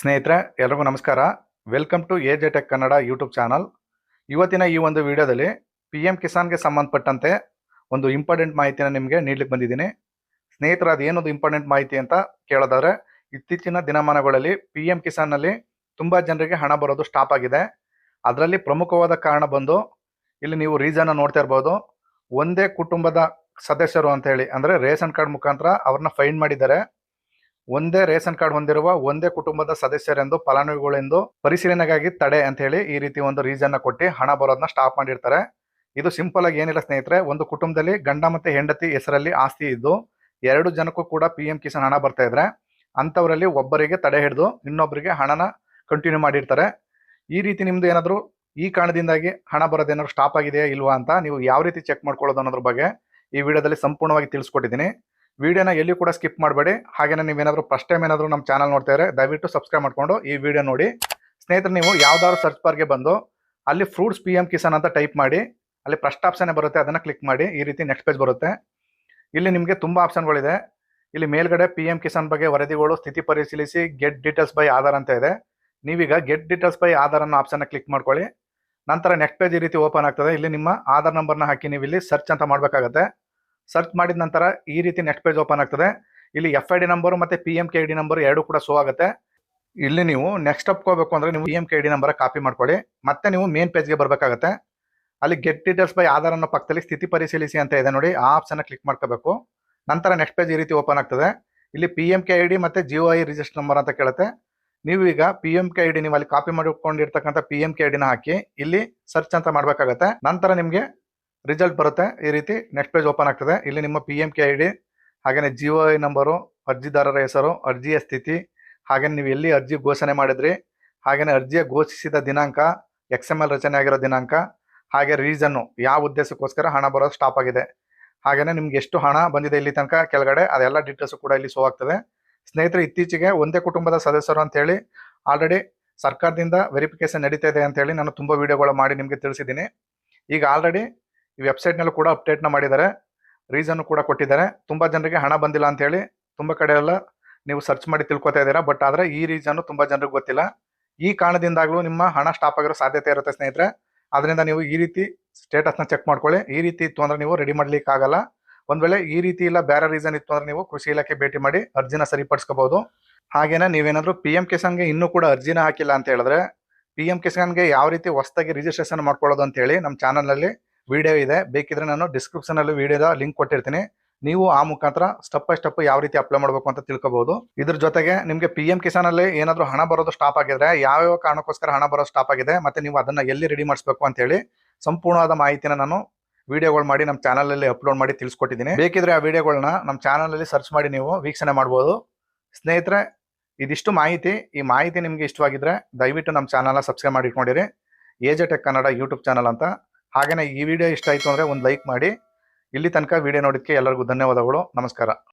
ಸ್ನೇಹಿತರೆ, ಎಲ್ರಿಗೂ ನಮಸ್ಕಾರ. Welcome to A J tech Kannada YouTube channel ಇವತ್ತಿನ ಈ ಒಂದು ವಿಡಿಯೋದಲ್ಲಿ ಪಿ ಎಂ ಕಿಸಾನ್ಗೆ ಸಂಬಂಧಪಟ್ಟಂತೆ ಒಂದು ಇಂಪಾರ್ಟೆಂಟ್ ಮಾಹಿತಿನ ನಿಮಗೆ ನೀಡ್ಲಿಕ್ಕೆ ಬಂದಿದ್ದೀನಿ. ಸ್ನೇಹಿತರ, ಅದೇನೊಂದು ಇಂಪಾರ್ಟೆಂಟ್ ಮಾಹಿತಿ ಅಂತ ಕೇಳೋದಾದರೆ, ಇತ್ತೀಚಿನ ದಿನಮಾನಗಳಲ್ಲಿ ಪಿ ಎಂ ಕಿಸಾನ್ನಲ್ಲಿ ತುಂಬ ಜನರಿಗೆ ಹಣ ಬರೋದು ಸ್ಟಾಪ್ ಆಗಿದೆ. ಅದರಲ್ಲಿ ಪ್ರಮುಖವಾದ ಕಾರಣ ಬಂದು, ಇಲ್ಲಿ ನೀವು ರೀಸನ್ನ ನೋಡ್ತಾ ಇರ್ಬೋದು. ಒಂದೇ ಕುಟುಂಬದ ಸದಸ್ಯರು ಅಂತ ಹೇಳಿ, ಅಂದ್ರೆ ರೇಷನ್ ಕಾರ್ಡ್ ಮುಖಾಂತರ ಅವ್ರನ್ನ ಫೈನ್ ಮಾಡಿದ್ದಾರೆ. ಒಂದೇ ರೇಷನ್ ಕಾರ್ಡ್ ಹೊಂದಿರುವ ಒಂದೇ ಕುಟುಂಬದ ಸದಸ್ಯರೆಂದು, ಫಲಾನುಭವಿಗಳೆಂದು ಪರಿಶೀಲನೆಗಾಗಿ ತಡೆ ಅಂತ ಹೇಳಿ ಈ ರೀತಿ ಒಂದು ರೀಸನ್ ಕೊಟ್ಟು ಹಣ ಬರೋದನ್ನ ಸ್ಟಾಪ್ ಮಾಡಿರ್ತಾರೆ. ಇದು ಸಿಂಪಲ್ ಆಗಿ ಏನಿಲ್ಲ ಸ್ನೇಹಿತರೆ, ಒಂದು ಕುಟುಂಬದಲ್ಲಿ ಗಂಡ ಮತ್ತೆ ಹೆಂಡತಿ ಹೆಸರಲ್ಲಿ ಆಸ್ತಿ ಇದ್ದು, ಎರಡು ಜನಕ್ಕೂ ಕೂಡ ಪಿ ಎಂ ಕಿಸಾನ್ ಹಣ ಬರ್ತಾ ಇದ್ರೆ, ಅಂಥವರಲ್ಲಿ ಒಬ್ಬರಿಗೆ ತಡೆ ಹಿಡಿದು ಇನ್ನೊಬ್ಬರಿಗೆ ಹಣನ ಕಂಟಿನ್ಯೂ ಮಾಡಿರ್ತಾರೆ. ಈ ರೀತಿ ನಿಮ್ದು ಏನಾದರೂ ಈ ಕಾರಣದಿಂದಾಗಿ ಹಣ ಬರೋದೇನಾದ್ರು ಸ್ಟಾಪ್ ಆಗಿದೆಯಾ, ಇಲ್ವಾ ಅಂತ ನೀವು ಯಾವ ರೀತಿ ಚೆಕ್ ಮಾಡ್ಕೊಳ್ಳೋದು ಅನ್ನೋದ್ರ ಬಗ್ಗೆ ಈ ವಿಡಿಯೋದಲ್ಲಿ ಸಂಪೂರ್ಣವಾಗಿ ತಿಳಿಸ್ಕೊಟ್ಟಿದ್ದೀನಿ. ವಿಡಿಯೋನ ಎಲ್ಲಿ ಕೂಡ ಸ್ಕಿಪ್ ಮಾಡಬೇಡಿ. ಹಾಗೇನೆ ನೀವೇನಾದರೂ ಫಸ್ಟ್ ಟೈಮ್ ಏನಾದರೂ ನಮ್ಮ ಚಾನಲ್ ನೋಡ್ತಾ ಇದ್ರೆ ದಯವಿಟ್ಟು ಸಬ್ಸ್ಕ್ರೈಬ್ ಮಾಡ್ಕೊಂಡು ಈ ವಿಡಿಯೋ ನೋಡಿ. ಸ್ನೇಹಿತರೆ, ನೀವು ಯಾವ್ದಾದ್ರು ಸರ್ಚ್ ಬಾರ್ಗೆ ಬಂದು ಅಲ್ಲಿ ಫ್ರೂಟ್ಸ್ ಪಿ ಕಿಸಾನ್ ಅಂತ ಟೈಪ್ ಮಾಡಿ, ಅಲ್ಲಿ ಫಸ್ಟ್ ಆಪ್ಷನ್ ಬರುತ್ತೆ, ಅದನ್ನು ಕ್ಲಿಕ್ ಮಾಡಿ, ಈ ರೀತಿ ನೆಕ್ಸ್ಟ್ ಪೇಜ್ ಬರುತ್ತೆ. ಇಲ್ಲಿ ನಿಮಗೆ ತುಂಬ ಆಪ್ಷನ್ಗಳಿದೆ ಇಲ್ಲಿ ಮೇಲ್ಗಡೆ ಪಿ ಕಿಸಾನ್ ಬಗ್ಗೆ ವರದಿಗಳು, ಸ್ಥಿತಿ ಪರಿಶೀಲಿಸಿ ಗೆಟ್ ಡೀಟೇಲ್ಸ್ ಬೈ ಆಧಾರ್ ಅಂತ ಇದೆ. ನೀವೀಗ ಗೆಟ್ ಡೀಟೇಲ್ಸ್ ಬೈ ಆಧಾರ್ ಅನ್ನೋ ಆಪ್ಷನ್ನ ಕ್ಲಿಕ್ ಮಾಡ್ಕೊಳ್ಳಿ. ನಂತರ ನೆಕ್ಸ್ಟ್ ಪೇಜ್ ಈ ರೀತಿ ಓಪನ್ ಆಗ್ತದೆ. ಇಲ್ಲಿ ನಿಮ್ಮ ಆಧಾರ್ ನಂಬರ್ನ ಹಾಕಿ ನೀವು ಇಲ್ಲಿ ಸರ್ಚ್ ಅಂತ ಮಾಡಬೇಕಾಗತ್ತೆ. ಸರ್ಚ್ ಮಾಡಿದ ನಂತರ ಈ ರೀತಿ ನೆಕ್ಸ್ಟ್ ಪೇಜ್ ಓಪನ್ ಆಗ್ತದೆ. ಇಲ್ಲಿ ಎಫ್ ಐ ಡಿ ನಂಬರ್ ಮತ್ತೆ P M K D number ಎರಡು ಕೂಡ ಶೋ ಆಗುತ್ತೆ. ಇಲ್ಲಿ ನೀವು ನೆಕ್ಸ್ಟ್ ಅಪ್ ಹೋಗ್ಬೇಕು ಅಂದ್ರೆ ನೀವು P M K D number copy ಮಾಡ್ಕೊಳ್ಳಿ. ಮತ್ತೆ ನೀವು ಮೇನ್ ಪೇಜ್ಗೆ ಬರಬೇಕಾಗತ್ತೆ. ಅಲ್ಲಿ ಗೆಟ್ ಡೀಟೇಲ್ಸ್ ಬೈ ಆಧಾರ್ ಅನ್ನೋ ಪಕ್ಕದಲ್ಲಿ ಸ್ಥಿತಿ ಪರಿಶೀಲಿಸಿ ಅಂತ ಇದೆ ನೋಡಿ. ಆ ಆಪ್ಷನ್ ಕ್ಲಿಕ್ ಮಾಡ್ಕೋಬೇಕು. ನಂತರ ನೆಕ್ಸ್ಟ್ ಪೇಜ್ ಈ ರೀತಿ ಓಪನ್ ಆಗ್ತದೆ. ಇಲ್ಲಿ P M K I D ಮತ್ತೆ ಜಿಯೋ ಐ ರಿಜಿಸ್ಟರ್ ನಂಬರ್ ಅಂತ ಕೇಳುತ್ತೆ. ನೀವು ಈಗ P M K I D ನೀವು ಅಲ್ಲಿ ಕಾಪಿ ಮಾಡಿಕೊಂಡಿರ್ತಕ್ಕಂಥ ಪಿ ಎಂ ಕೆ ಐ ಡಿನ ಹಾಕಿ ಇಲ್ಲಿ ಸರ್ಚ್ ಅಂತ ಮಾಡಬೇಕಾಗತ್ತೆ. ನಂತರ ನಿಮಗೆ ರಿಸಲ್ಟ್ ಬರುತ್ತೆ ಈ ರೀತಿ ನೆಕ್ಸ್ಟ್ ಪೇಜ್ ಓಪನ್ ಆಗ್ತದೆ. ಇಲ್ಲಿ ನಿಮ್ಮ P M K I D ಹಾಗೆಯೇ ಜಿಒ ಐ ನಂಬರು ಅರ್ಜಿದಾರರ ಹೆಸರು, ಅರ್ಜಿಯ ಸ್ಥಿತಿ ಹಾಗೆ ನೀವು ಎಲ್ಲಿ ಅರ್ಜಿ ಘೋಷಣೆ ಮಾಡಿದ್ರಿ ಹಾಗೆಯೇ ಅರ್ಜಿಯ ಘೋಷಿಸಿದ ದಿನಾಂಕ ಎಕ್ಸ್ ಎಂ ಎಲ್ ರಚನೆ ಆಗಿರೋ ದಿನಾಂಕ, ಹಾಗೆ ರೀಸನ್ನು ಯಾವ ಉದ್ದೇಶಕ್ಕೋಸ್ಕರ ಹಣ ಬರೋದು ಸ್ಟಾಪ್ ಆಗಿದೆ. ಹಾಗೆಯೇ ನಿಮ್ಗೆ ಎಷ್ಟು ಹಣ ಬಂದಿದೆ ಇಲ್ಲಿ ತನಕ ಕೆಳಗಡೆ, ಅದೆಲ್ಲ ಡೀಟೇಲ್ಸ್ ಕೂಡ ಇಲ್ಲಿ ಶೋ ಆಗ್ತದೆ. ಸ್ನೇಹಿತರೆ, ಇತ್ತೀಚೆಗೆ ಒಂದೇ ಕುಟುಂಬದ ಸದಸ್ಯರು ಅಂತೇಳಿ ಆಲ್ರೆಡಿ ಸರ್ಕಾರದಿಂದ ವೆರಿಫಿಕೇಶನ್ ನಡೀತಾ ಇದೆ ಅಂತ ಹೇಳಿ ನಾನು ತುಂಬ ವೀಡಿಯೋಗಳು ಮಾಡಿ ನಿಮಗೆ ತಿಳಿಸಿದ್ದೀನಿ. ಈಗ ಆಲ್ರೆಡಿ ಈ ವೆಬ್ಸೈಟ್ನಲ್ಲೂ ಕೂಡ ಅಪ್ಡೇಟ್ನ ಮಾಡಿದ್ದಾರೆ. ರೀಸನ್ ಕೂಡ ಕೊಟ್ಟಿದ್ದಾರೆ. ತುಂಬಾ ಜನರಿಗೆ ಹಣ ಬಂದಿಲ್ಲ ಅಂತ ಹೇಳಿ ತುಂಬಾ ಕಡೆ ಎಲ್ಲ ನೀವು ಸರ್ಚ್ ಮಾಡಿ ತಿಳ್ಕೊತಾ ಇದ್ದೀರಾ. ಬಟ್ ಆದ್ರೆ ಈ ರೀಸನ್ ತುಂಬಾ ಜನರಿಗೆ ಗೊತ್ತಿಲ್ಲ. ಈ ಕಾರಣದಿಂದಾಗಲೂ ನಿಮ್ಮ ಹಣ ಸ್ಟಾಪ್ ಆಗಿರೋ ಸಾಧ್ಯತೆ ಇರುತ್ತೆ ಸ್ನೇಹಿತರೆ. ಅದರಿಂದ ನೀವು ಈ ರೀತಿ ಸ್ಟೇಟಸ್ನ ಚೆಕ್ ಮಾಡ್ಕೊಳ್ಳಿ. ಈ ರೀತಿ ಇತ್ತು ಅಂದ್ರೆ ನೀವು ರೆಡಿ ಮಾಡ್ಲಿಕ್ಕೆ ಆಗಲ್ಲ. ಒಂದ್ ವೇಳೆ ಈ ರೀತಿ ಇಲ್ಲ, ಬೇರೆ ರೀಸನ್ ಇತ್ತು ಅಂದ್ರೆ ನೀವು ಕೃಷಿ ಇಲಾಖೆ ಭೇಟಿ ಮಾಡಿ ಅರ್ಜಿನ ಸರಿಪಡಿಸ್ಕೋಬಹುದು. ಹಾಗೇನೆ ನೀವೇನಾದರೂ ಪಿ ಎಂ ಕಿಸಾನ್ಗೆ ಇನ್ನೂ ಕೂಡ ಅರ್ಜಿನ ಹಾಕಿಲ್ಲ ಅಂತ ಹೇಳಿದ್ರೆ ಪಿ ಎಂ ಕಿಸಾನ್ಗೆ ಯಾವ ರೀತಿ ಹೊಸದಾಗಿ ರಿಜಿಸ್ಟ್ರೇಷನ್ ಮಾಡ್ಕೊಳ್ಳೋದು ಅಂತ ಹೇಳಿ ನಮ್ಮ ಚಾನಲ್ನಲ್ಲಿ ವಿಡಿಯೋ ಇದೆ. ಬೇಕಿದ್ರೆ ನಾನು ಡಿಸ್ಕ್ರಿಪ್ಷನಲ್ಲಿ ವಿಡಿಯೋದ ಲಿಂಕ್ ಕೊಟ್ಟಿರ್ತೀನಿ. ನೀವು ಆ ಮುಖಾಂತರ ಸ್ಟೆಪ್ ಬೈ ಸ್ಟೆಪ್ ಯಾವ ರೀತಿ ಅಪ್ಲೈ ಮಾಡಬೇಕು ಅಂತ ತಿಳ್ಕೊಬಹುದು ಇದ್ರ ಜೊತೆಗೆ ನಿಮಗೆ ಪಿ ಎಂ ಕಿಸಾನ್ ಅಲ್ಲಿ ಏನಾದ್ರು ಹಣ ಬರೋದು ಸ್ಟಾಪ್ ಆಗಿದ್ರೆ, ಯಾವ್ಯಾವ ಕಾರಣಕ್ಕೋಸ್ಕರ ಹಣ ಬರೋದು ಸ್ಟಾಪ್ ಆಗಿದೆ, ಮತ್ತೆ ನೀವು ಅದನ್ನ ಎಲ್ಲಿ ರೆಡಿ ಮಾಡಿಸ್ಬೇಕು ಅಂತ ಹೇಳಿ ಸಂಪೂರ್ಣವಾದ ಮಾಹಿತಿನ ನಾನು ವಿಡಿಯೋಗಳು ಮಾಡಿ ನಮ್ಮ ಚಾನಲ್ ಅಲ್ಲಿ ಅಪ್ಲೋಡ್ ಮಾಡಿ ತಿಳಿಸ್ಕೊಟ್ಟಿದ್ದೀನಿ. ಬೇಕಿದ್ರೆ ಆ ವಿಡಿಯೋಗಳನ್ನ ನಮ್ಮ ಚಾನಲ್ ಅಲ್ಲಿ ಸರ್ಚ್ ಮಾಡಿ ನೀವು ವೀಕ್ಷಣೆ ಮಾಡಬಹುದು ಸ್ನೇಹಿತರೆ, ಇದಿಷ್ಟು ಮಾಹಿತಿ. ಈ ಮಾಹಿತಿ ನಿಮಗೆ ಇಷ್ಟವಾಗಿದ್ರೆ ದಯವಿಟ್ಟು ನಮ್ಮ ಚಾನಲ್ನ ಸಬ್ಸ್ಕ್ರೈಬ್ ಮಾಡಿ ಇಟ್ಕೊಂಡಿರಿ. AJ tech Kannada YouTube channel ಅಂತ. ಹಾಗೇನೆ ಈ ವಿಡಿಯೋ ಇಷ್ಟ ಆಯಿತು ಅಂದರೆ ಒಂದು ಲೈಕ್ ಮಾಡಿ. ಇಲ್ಲಿ ತನಕ ವಿಡಿಯೋ ನೋಡಿದ್ದಕ್ಕೆ ಎಲ್ಲರಿಗೂ ಧನ್ಯವಾದಗಳು. ನಮಸ್ಕಾರ.